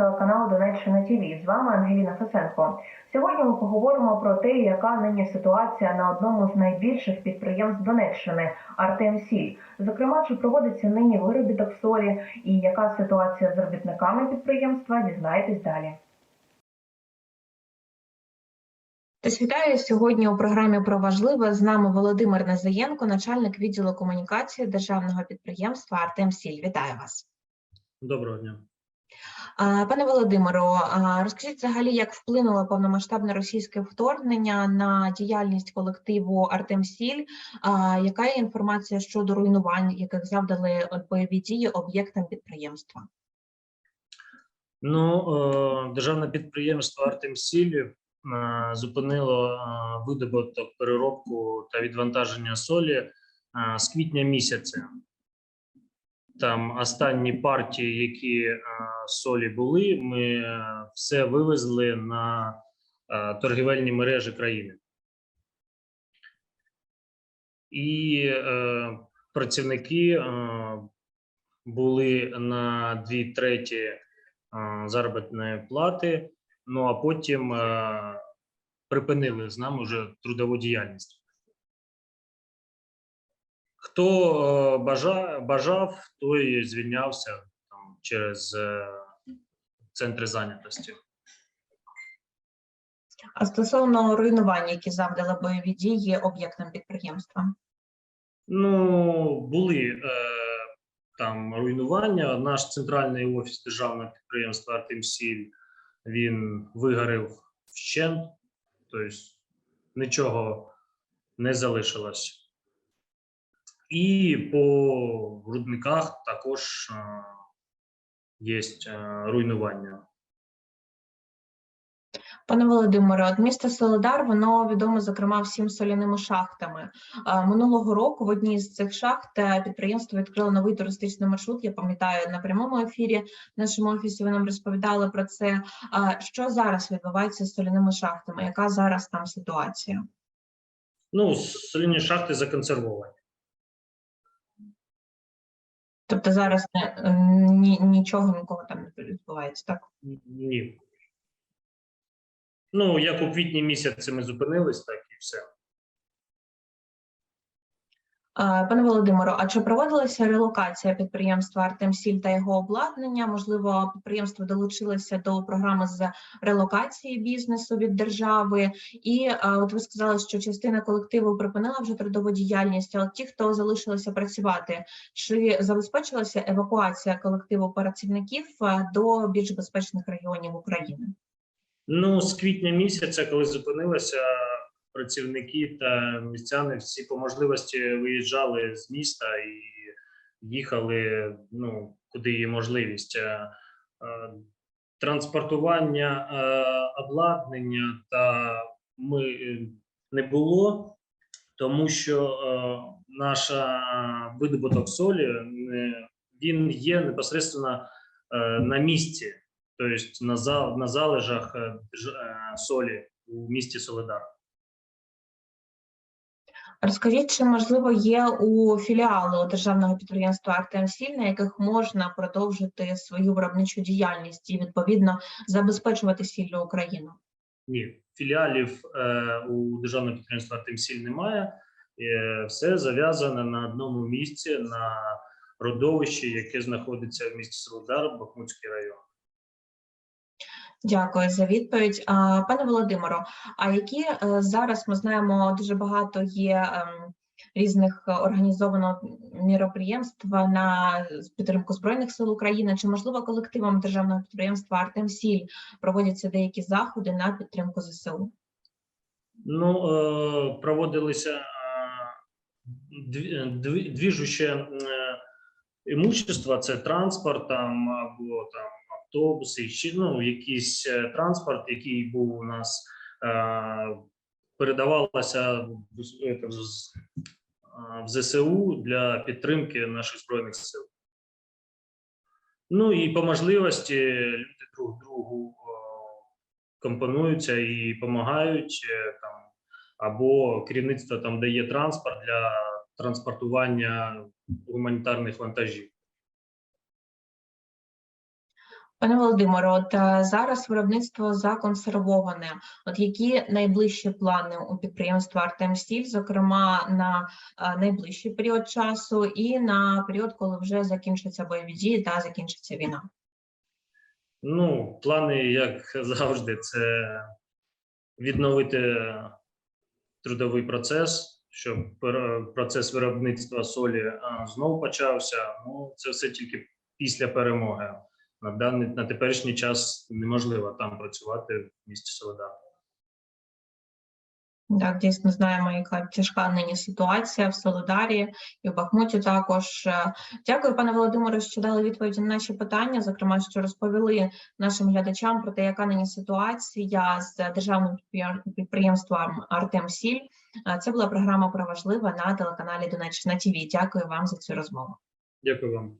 телеканалу Донеччина ТВ. З вами Ангеліна Фесенко. Сьогодні ми поговоримо про те, яка нині ситуація на одному з найбільших підприємств Донеччини Артем Сіль. Зокрема, чи проводиться нині виробіток солі і яка ситуація з робітниками підприємства, дізнаєтесь далі. Тож вітаю сьогодні у програмі про важливе. З нами Володимир Назаєнко, начальник відділу комунікації державного підприємства Артем Сіль. Вітаю вас. Доброго дня. Пане Володимиру, розкажіть взагалі, як вплинуло повномасштабне російське вторгнення на діяльність колективу Артем Сіль? Яка є інформація щодо руйнувань, яких завдали от бойові дії об'єктам підприємства? Ну, е, державне підприємство Артемсіль е, зупинило е, видобуток, переробку та відвантаження солі е, з квітня місяця. Там останні партії, які е, солі були, ми е, все вивезли на е, торгівельні мережі країни. І е, працівники е, були на дві треті а, заробітної плати. Ну а потім е, припинили з нами вже трудову діяльність. Хто е, бажа, бажав, той звільнявся там, через е, центри зайнятості. А стосовно руйнувань, які завдали бойові дії об'єктам підприємства? Ну, були е, там руйнування. Наш центральний офіс державного підприємства Артемсіль він вигорів вщент, тобто нічого не залишилось. І по рудниках також є руйнування. Пане Володимире, от місто Солодар, воно відомо, зокрема, всім соляними шахтами. Минулого року в одній з цих шахт е, підприємство відкрило новий туристичний маршрут. Я пам'ятаю на прямому ефірі в нашому офісі. Ви нам розповідали про це. Що зараз відбувається з соляними шахтами? Яка зараз там ситуація? Ну, соляні шахти законсервовані. Тобто зараз не, ні, нічого нікого там не відбувається, так? Ні. Ну, як у квітні місяці ми зупинились, так і все. А, Пане Володимиро, а чи проводилася релокація підприємства Артемсіль та його обладнання? Можливо, підприємство долучилося до програми з релокації бізнесу від держави. І от ви сказали, що частина колективу припинила вже трудову діяльність, але ті, хто залишилися працювати, чи забезпечилася евакуація колективу працівників до більш безпечних регіонів України? Ну, з квітня місяця, коли зупинилися працівники та містяни, всі по можливості виїжджали з міста і їхали, ну, куди є можливість. Е, е, Транспортування е, обладнання та ми не було, тому що наша видобуток солі він є непосередньо на місці тобто на, залежах солі у місті Соледар. Розкажіть, чи можливо є у філіали у державного підприємства Артемсіль, на яких можна продовжити свою виробничу діяльність і відповідно забезпечувати сіллю Україну? Ні, філіалів е, у державного підприємства Артемсіль немає. Е, все зав'язане на одному місці на родовищі, яке знаходиться в місті Соледар, Бахмутський район. Дякую за відповідь. Пане Володимиро, а які е, зараз ми знаємо дуже багато є ем, різних е, організовано міроприємств на підтримку збройних сил України? Чи можливо колективом державного підприємства Артемсіль проводяться деякі заходи на підтримку ЗСУ? Ну, е, проводилися е, дві- дві- двіжуще імущество, це транспорт там або там автобуси, чи ну якийсь е, транспорт, який був у нас, е, передавалося в, ЗСУ для підтримки наших збройних сил. Ну і по можливості люди друг другу компонуються і допомагають е, там, або керівництво там дає транспорт для транспортування гуманітарних вантажів. Пане Володимире, от е, зараз виробництво законсервоване. От які найближчі плани у підприємства Артемсіль, зокрема на е, найближчий період часу і на період, коли вже закінчаться бойові дії та закінчиться війна? Ну, плани, як завжди, це відновити трудовий процес, щоб процес виробництва солі а, знову почався. Ну, це все тільки після перемоги. На даний на теперішній час неможливо там працювати в місті Солодар. Так, дійсно знаємо, яка тяжка нині ситуація в Солидарі і в Бахмуті. Також Е, дякую, пане Володимире, що дали відповіді на наші питання. Зокрема, що розповіли нашим глядачам про те, яка нині ситуація з державним підприємством Артемсіль. Е, Це була програма про важливе на телеканалі Донеччина ТІВІ. Дякую вам за цю розмову. Дякую вам.